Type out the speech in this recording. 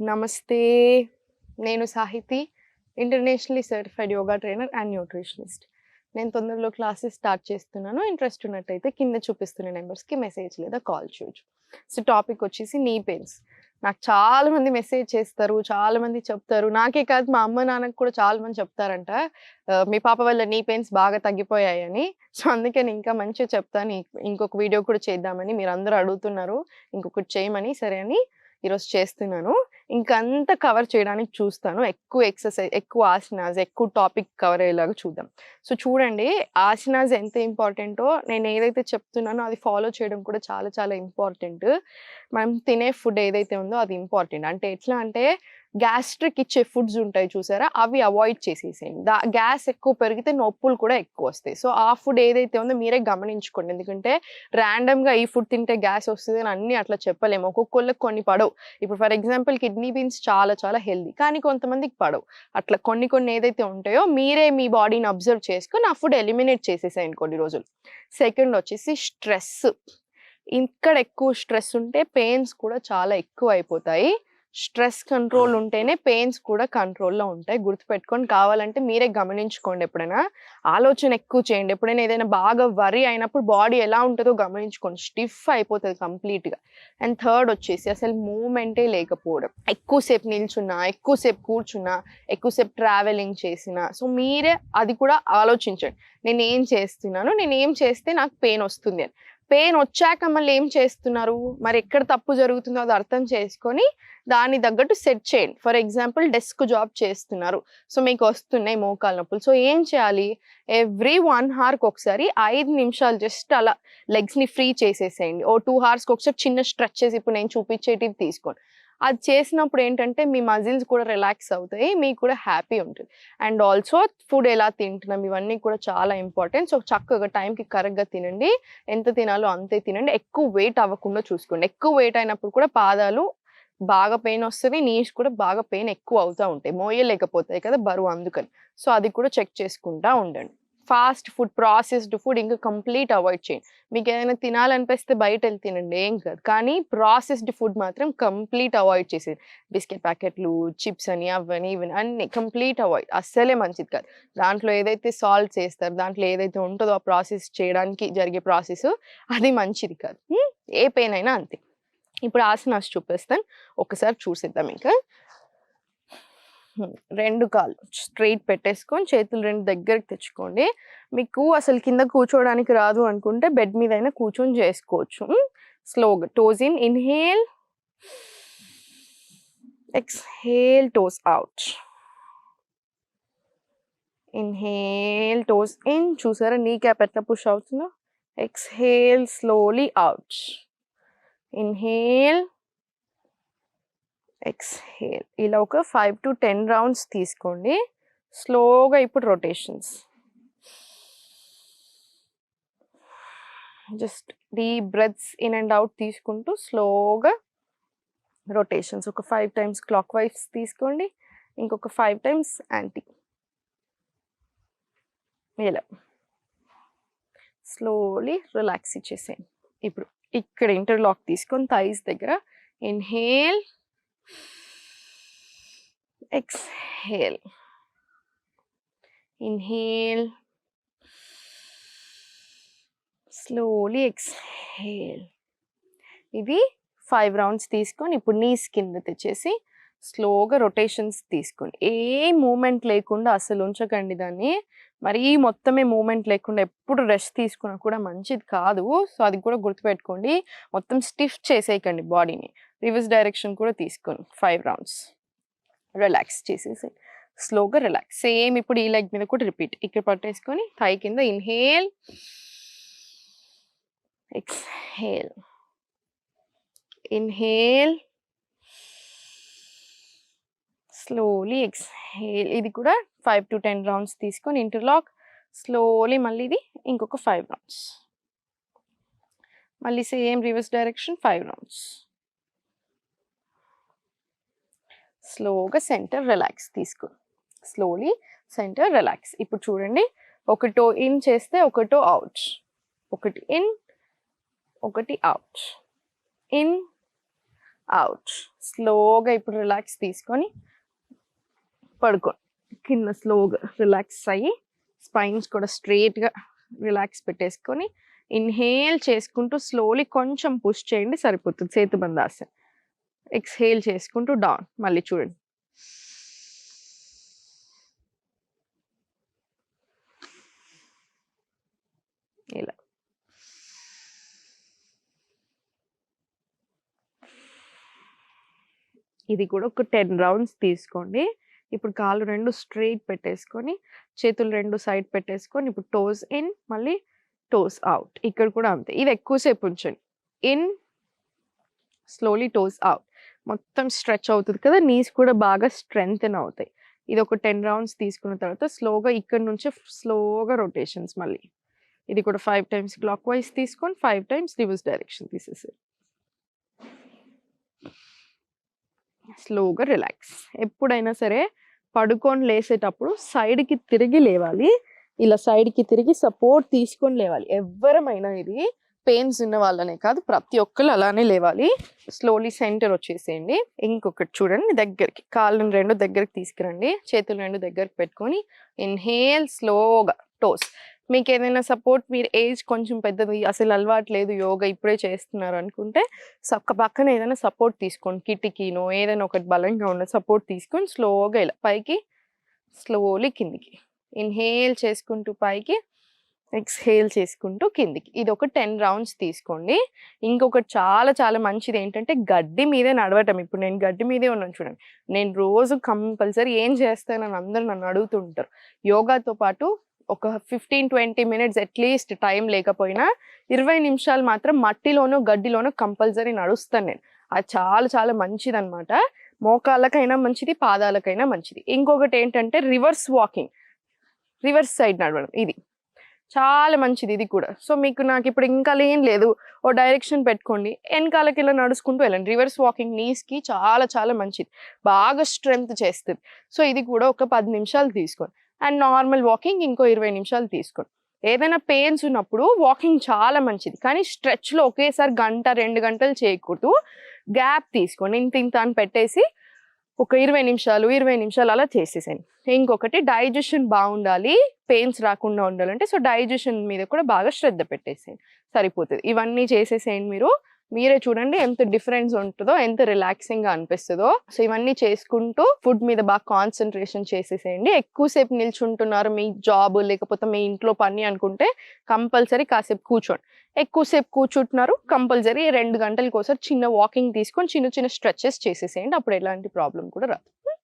నమస్తే. నేను Sahithi internationally certified yoga trainer and nutritionist. నేను తొందరలో క్లాసెస్ స్టార్ట్ చేస్తున్నాను. ఇంట్రెస్ట్ ఉన్నట్టయితే కింద చూపిస్తున్న నెంబర్స్కి మెసేజ్ లేదా కాల్ చేయొచ్చు. సో టాపిక్ వచ్చేసి నీ పెయిన్స్. నాకు చాలా మంది మెసేజ్ చేస్తారు చాలా మంది చెప్తారు. నాకే కాదు మా అమ్మ నాన్నకు కూడా చాలా మంది చెప్తారంట మీ పాప వల్ల నీ పెయిన్స్ బాగా తగ్గిపోయాయని సో అందుకే నేను ఇంకా మంచిగా చెప్తాను. ఇంకొక వీడియో కూడా చేద్దామని మీరు అందరూ అడుగుతున్నారు. ఇంకొకటి చేయమని సరే అని ఈరోజు చేస్తున్నాను. ఇంకంతా కవర్ చేయడానికి చూస్తాను. ఎక్కువ ఎక్సర్సైజ్ ఎక్కువ ఆసనాస్ ఎక్కువ టాపిక్ కవర్ అయ్యేలాగా చూద్దాం. సో చూడండి ఆసనాస్ ఎంత ఇంపార్టెంటో నేను ఏదైతే చెప్తున్నానో అది ఫాలో చేయడం కూడా చాలా చాలా ఇంపార్టెంట్. మనం తినే ఫుడ్ ఏదైతే ఉందో అది ఇంపార్టెంట్. అంటే ఎట్లా అంటే గ్యాస్ట్రిక్ ఇచ్చే ఫుడ్స్ ఉంటాయి చూసారా? అవి అవాయిడ్ చేసేసేయండి. దా గ్యాస్ ఎక్కువ పెరిగితే నొప్పులు కూడా ఎక్కువ వస్తాయి. సో ఆ ఫుడ్ ఏదైతే ఉందో మీరే గమనించుకోండి. ఎందుకంటే ర్యాండమ్గా ఈ ఫుడ్ తింటే గ్యాస్ వస్తుంది అని అన్ని అట్లా చెప్పలేము. ఒక్కొక్కళ్ళకి కొన్ని పడవు. ఇప్పుడు ఫర్ ఎగ్జాంపుల్ కిడ్నీ బీన్స్ చాలా చాలా హెల్దీ కానీ కొంతమందికి పడవు. అట్లా కొన్ని కొన్ని ఏదైతే ఉంటాయో మీరే మీ బాడీని అబ్జర్వ్ చేసుకొని ఆ ఫుడ్ ఎలిమినేట్ చేసేసేయండి కొన్ని రోజులు. సెకండ్ వచ్చేసి స్ట్రెస్. ఇక్కడ ఎక్కువ స్ట్రెస్ ఉంటే పెయిన్స్ కూడా చాలా ఎక్కువ అయిపోతాయి. స్ట్రెస్ కంట్రోల్ ఉంటేనే పెయిన్స్ కూడా కంట్రోల్లో ఉంటాయి. గుర్తుపెట్టుకొని కావాలంటే మీరే గమనించుకోండి ఎప్పుడైనా. ఆలోచన ఎక్కువ చేయండి. ఎప్పుడైనా ఏదైనా బాగా వరి అయినప్పుడు బాడీ ఎలా ఉంటుందో గమనించుకోండి. స్టిఫ్ అయిపోతుంది కంప్లీట్గా. అండ్ థర్డ్ వచ్చేసి అసలు మూమెంటే లేకపోవడం. ఎక్కువసేపు నిల్చున్నా ఎక్కువసేపు కూర్చున్నా ఎక్కువసేపు ట్రావెలింగ్ చేసిన. సో మీరే అది కూడా ఆలోచించండి. నేను ఏం చేస్తున్నాను నేను ఏం చేస్తే నాకు పెయిన్ వస్తుంది అని. పెయిన్ వచ్చాక మళ్ళీ ఏం చేస్తున్నారు? మరి ఎక్కడ తప్పు జరుగుతుందో అది అర్థం చేసుకొని దాని తగ్గట్టు సెట్ చేయండి. ఫర్ ఎగ్జాంపుల్ డెస్క్ జాబ్ చేస్తున్నారు. సో మీకు వస్తున్నాయి మోకాలు నొప్పులు. సో ఏం చేయాలి? ఎవ్రీ వన్ హార్కి ఒకసారి ఐదు నిమిషాలు జస్ట్ అలా లెగ్స్ని ఫ్రీ చేసేసేయండి. ఓ టూ హార్స్కి ఒకసారి చిన్న స్ట్రెచెస్ ఇప్పుడు నేను చూపించేటివి తీసుకోండి. అది చేసినప్పుడు ఏంటంటే మీ మజిల్స్ కూడా రిలాక్స్ అవుతాయి మీకు కూడా హ్యాపీ ఉంటుంది. అండ్ ఆల్సో ఫుడ్ ఎలా తింటున్నాం ఇవన్నీ కూడా చాలా ఇంపార్టెంట్. సో చక్కగా టైంకి కరెక్ట్గా తినండి. ఎంత తినాలో అంతే తినండి. ఎక్కువ వెయిట్ అవ్వకుండా చూసుకోండి. ఎక్కువ వెయిట్ అయినప్పుడు కూడా పాదాలు బాగా పెయిన్ వస్తుంది నీస్ కూడా బాగా పెయిన్ ఎక్కువ అవుతూ ఉంటాయి. మోయలేకపోతాయి కదా బరువు అందుకని. సో అది కూడా చెక్ చేసుకుంటా ఉండండి. ఫాస్ట్ ఫుడ్ ప్రాసెస్డ్ ఫుడ్ ఇంకా కంప్లీట్ అవాయిడ్ చేయండి. మీకు ఏదైనా తినాలనిపిస్తే బయట వెళ్ళి తినండి ఏం కాదు. కానీ ప్రాసెస్డ్ ఫుడ్ మాత్రం కంప్లీట్ అవాయిడ్ చేసేది బిస్కెట్ ప్యాకెట్లు చిప్స్ అని అవని ఇవని అన్ని కంప్లీట్ అవాయిడ్. అస్సలే మంచిది కాదు. దాంట్లో ఏదైతే సాల్ట్స్ వేస్తారు దాంట్లో ఏదైతే ఉంటుందో ఆ ప్రాసెస్ చేయడానికి జరిగే ప్రాసెస్ అది మంచిది కాదు. ఏ పెయిన్ అయినా అంతే. ఇప్పుడు ఆసనాస్ చూపిస్తాను. ఒకసారి చూసేద్దాం ఇంకా. రెండు కాళ్ళు స్ట్రైట్ పెట్టేసుకొని చేతులు రెండు దగ్గరికి తెచ్చుకోండి. మీకు అసలు కింద కూర్చోవడానికి రాదు అనుకుంటే బెడ్ మీద అయినా కూర్చొని చేసుకోవచ్చు. స్లోగా toes in inhale exhale toes out. Inhale toes in. చూసారా? నీ క్యాప్ ఎట్లా పుష్ అవుతుందో? Exhale slowly out. Inhale exhale ఇలా ఒక ఫైవ్ టు టెన్ రౌండ్స్ తీసుకోండి. స్లోగా ఇప్పుడు rotations just deep breaths in and out తీసుకుంటూ స్లోగా రొటేషన్స్ ఒక ఫైవ్ టైమ్స్ క్లాక్ వైఫ్స్ తీసుకోండి. ఇంకొక ఫైవ్ టైమ్స్ యాంటీ ఇలా. స్లోలీ రిలాక్స్ ఇచ్చేసేయండి ఇప్పుడు ఇక్కడ ఇంటర్లాక్ తీసుకొని థైస్ దగ్గర inhale exhale inhale slowly exhale. ఇది ఫైవ్ రౌండ్స్ తీసుకొని ఇప్పుడు నీస్ కింద తెచ్చేసి స్లోగా రొటేషన్స్ తీసుకోండి. ఏ మూమెంట్ లేకుండా అసలు ఉంచకండి దాన్ని. మరీ మొత్తమే మూమెంట్ లేకుండా ఎప్పుడు రెస్ట్ తీసుకున్నా కూడా మంచిది కాదు. సో అది కూడా గుర్తుపెట్టుకోండి. మొత్తం స్టిఫ్ చేసేయకండి బాడీని రివర్స్ డైరెక్షన్ కూడా తీసుకోను. ఫైవ్ రౌండ్స్ రిలాక్స్ చేసేసి. స్లోగా రిలాక్స్ సేమ్ ఇప్పుడు ఈ లెగ్ మీద కూడా రిపీట్ ఇక్కడ పట్టేసుకొని థై కింద inhale exhale inhale slowly exhale ఇది కూడా ఫైవ్ టు టెన్ రౌండ్స్ తీసుకొని ఇంటర్లాక్ స్లోలీ మళ్ళీ ఇది ఇంకొక ఫైవ్ రౌండ్స్ మళ్ళీ same reverse direction five rounds స్లోగా సెంటర్ రిలాక్స్ తీసుకో. Slowly centre relax. ఇప్పుడు చూడండి ఒకటో ఇన్ చేస్తే ఒకటో అవుట్. ఒకటి ఇన్ ఒకటి అవుట్. In out. స్లోగా ఇప్పుడు రిలాక్స్ తీసుకొని పడుకో. కింద స్లోగా రిలాక్స్ అయ్యి స్పైన్స్ కూడా స్ట్రెయిట్గా రిలాక్స్ పెట్టేసుకొని ఇన్హేల్ చేసుకుంటూ స్లోలీ కొంచెం పుష్ చేయండి సరిపోతుంది. సేతుబందాసన్ ఎక్స్హేల్ చేసుకుంటూ డౌన్ మళ్ళీ చూడండి. ఇలా. ఇది కూడా ఒక టెన్ రౌండ్స్ తీసుకోండి. ఇప్పుడు కాళ్ళు రెండు స్ట్రైట్ పెట్టేసుకొని చేతులు రెండు సైడ్ పెట్టేసుకొని ఇప్పుడు టోస్ ఇన్ మళ్ళీ టోస్ అవుట్. ఇక్కడ కూడా అంతే. ఇది ఎక్కువసేపు ఉంచండి. In slowly toes out. మొత్తం స్ట్రెచ్ అవుతుంది కదా నీస్ కూడా బాగా స్ట్రెంగ్త్ అవుతాయి. ఇది ఒక టెన్ రౌండ్స్ తీసుకున్న తర్వాత స్లోగా ఇక్కడ నుంచి స్లోగా రొటేషన్స్ మళ్ళీ. ఇది కూడా ఫైవ్ టైమ్స్ క్లాక్ వైజ్ తీసుకొని ఫైవ్ టైమ్స్ రివర్స్ డైరెక్షన్ తీసేసి స్లోగా రిలాక్స్ ఎప్పుడైనా సరే పడుకొని లేసేటప్పుడు సైడ్కి తిరిగి లేవాలి. ఇలా సైడ్కి తిరిగి సపోర్ట్ తీసుకొని లేవాలి. ఎవరమైనా ఇది పెయిన్స్ ఉన్న వాళ్ళనే కాదు ప్రతి ఒక్కరు అలానే లేవాలి. స్లోలీ సెంటర్ వచ్చేసేయండి. ఇంకొకటి చూడండి దగ్గరికి కాళ్ళని రెండు దగ్గరికి తీసుకురండి చేతులు రెండు దగ్గరికి పెట్టుకొని ఇన్హేల్ స్లోగా టోస్. మీకు ఏదైనా సపోర్ట్ మీరు ఏజ్ కొంచెం పెద్దది అసలు అలవాటు లేదు యోగా ఇప్పుడే చేస్తున్నారు అనుకుంటే సక్క పక్కన ఏదైనా సపోర్ట్ తీసుకోండి. కిటికీనో ఏదైనా ఒకటి బలంగా ఉన్న సపోర్ట్ తీసుకొని స్లోగా ఇలా పైకి స్లోలీ కిందికి. ఇన్హేల్ చేసుకుంటూ పైకి ఎక్స్హేల్ చేసుకుంటూ కిందికి. ఇది ఒక టెన్ రౌండ్స్ తీసుకోండి. ఇంకొకటి చాలా చాలా మంచిది ఏంటంటే గడ్డి మీదే నడవటం. ఇప్పుడు నేను గడ్డి మీదే ఉన్నాను చూడండి. నేను రోజు కంపల్సరీ ఏం చేస్తానని అందరూ నన్ను అడుగుతుంటారు. యోగాతో పాటు ఒక fifteen twenty minutes at least time లేకపోయినా ఇరవై నిమిషాలు మాత్రం మట్టిలోనూ గడ్డిలోనూ కంపల్సరీ నడుస్తాను నేను. అది చాలా చాలా మంచిది అనమాట మోకాళ్ళకైనా మంచిది పాదాలకైనా మంచిది. ఇంకొకటి ఏంటంటే రివర్స్ వాకింగ్. రివర్స్ సైడ్ నడవడం. ఇది. చాలా మంచిది ఇది కూడా. సో మీకు నాకు ఇప్పుడు ఇంకా ఏం లేదు. ఓ డైరెక్షన్ పెట్టుకోండి. వెనకాలకి ఇలా నడుచుకుంటూ వెళ్ళండి. రివర్స్ వాకింగ్ నీస్కి చాలా చాలా మంచిది. బాగా స్ట్రెంగ్త్ చేస్తుంది. సో ఇది కూడా ఒక పది నిమిషాలు తీసుకోండి. అండ్ నార్మల్ వాకింగ్ ఇంకో ఇరవై నిమిషాలు తీసుకోండి. ఏదైనా పెయిన్స్ ఉన్నప్పుడు వాకింగ్ చాలా మంచిది. కానీ స్ట్రెచ్లో ఒకేసారి గంట రెండు గంటలు చేయకూడదు. గ్యాప్ తీసుకోండి. ఇంత ఇంత అని పెట్టేసి ఒక ఇరవై నిమిషాలు ఇరవై నిమిషాలు అలా చేసేసాను ఇంకొకటి డైజెషన్ బాగుండాలి పెయిన్స్ రాకుండా ఉండాలంటే సో డైజెషన్ మీద కూడా బాగా శ్రద్ధ పెట్టేసేయండి. సరిపోతుంది. ఇవన్నీ చేసేసేయండి మీరు. మీరే చూడండి ఎంత డిఫరెన్స్ ఉంటుందో ఎంత రిలాక్సింగ్గా అనిపిస్తుందో. సో ఇవన్నీ చేసుకుంటూ ఫుడ్ మీద బాగా కాన్సన్ట్రేషన్ చేసేసేయండి. ఎక్కువసేపు నిల్చుంటున్నారు మీ జాబ్ లేకపోతే మీ ఇంట్లో పని అనుకుంటే కంపల్సరీ కాసేపు కూర్చోండి. ఎక్కువసేపు కూర్చుంటున్నారు కంపల్సరీ రెండు గంటలకోసారి చిన్న వాకింగ్ తీసుకొని చిన్న చిన్న స్ట్రెచెస్ చేసేసేయండి. అప్పుడు ఎలాంటి ప్రాబ్లం కూడా రాదు.